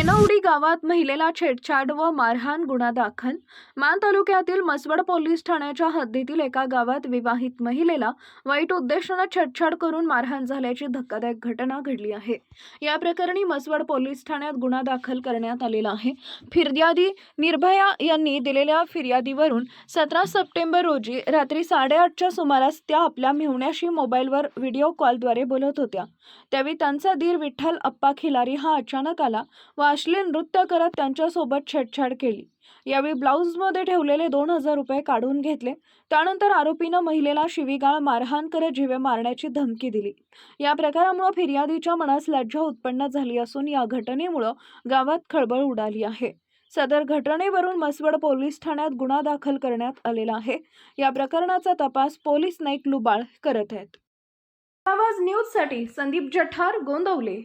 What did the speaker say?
शेनवडी गावात महिलेला छेडछाड व मारहाण गुन्हा दाखल. मान तालुक्यातील मसवड पोलीस ठाण्याच्या हद्दीतील एका गावात विवाहित महिलेला वाईट उद्देशानं छेडछाड करून मारहाण झाल्याची धक्कादायक घटना घडली आहे. या प्रकरणी मसवड पोलीस ठाण्यात गुन्हा दाखल करण्यात आलेला आहे. फिर्यादी निर्भया यांनी दिलेल्या फिर्यादीवरून सतरा सप्टेंबर रोजी रात्री साडेआठच्या सुमारास त्या आपल्या मेहुण्याशी मोबाईलवर व्हिडिओ कॉलद्वारे बोलत होत्या. त्यावेळी त्यांचा दीर विठ्ठल अप्पा खिलारी हा अचानक आला व अश्लील नृत्य करत त्यांच्यासोबत छेडछाड केली. यावेळी ब्लाऊजमध्ये ठेवलेले दोन हजार रुपये काढून घेतले. त्यानंतर आरोपीनं महिलेला शिवीगाळ मारहाण करत जीवे मारण्याची धमकी दिली. या प्रकारामुळे फिर्यादीच्या मनास लज्जा उत्पन्न झाली असून या घटनेमुळं गावात खळबळ उडाली आहे. सदर घटनेवरून मसवड पोलीस ठाण्यात गुन्हा दाखल करण्यात आलेला आहे. या प्रकरणाचा तपास पोलीस नाईक लुबाळ करत आहेत. आवाज न्यूजसाठी संदीप जठार गोंदवले.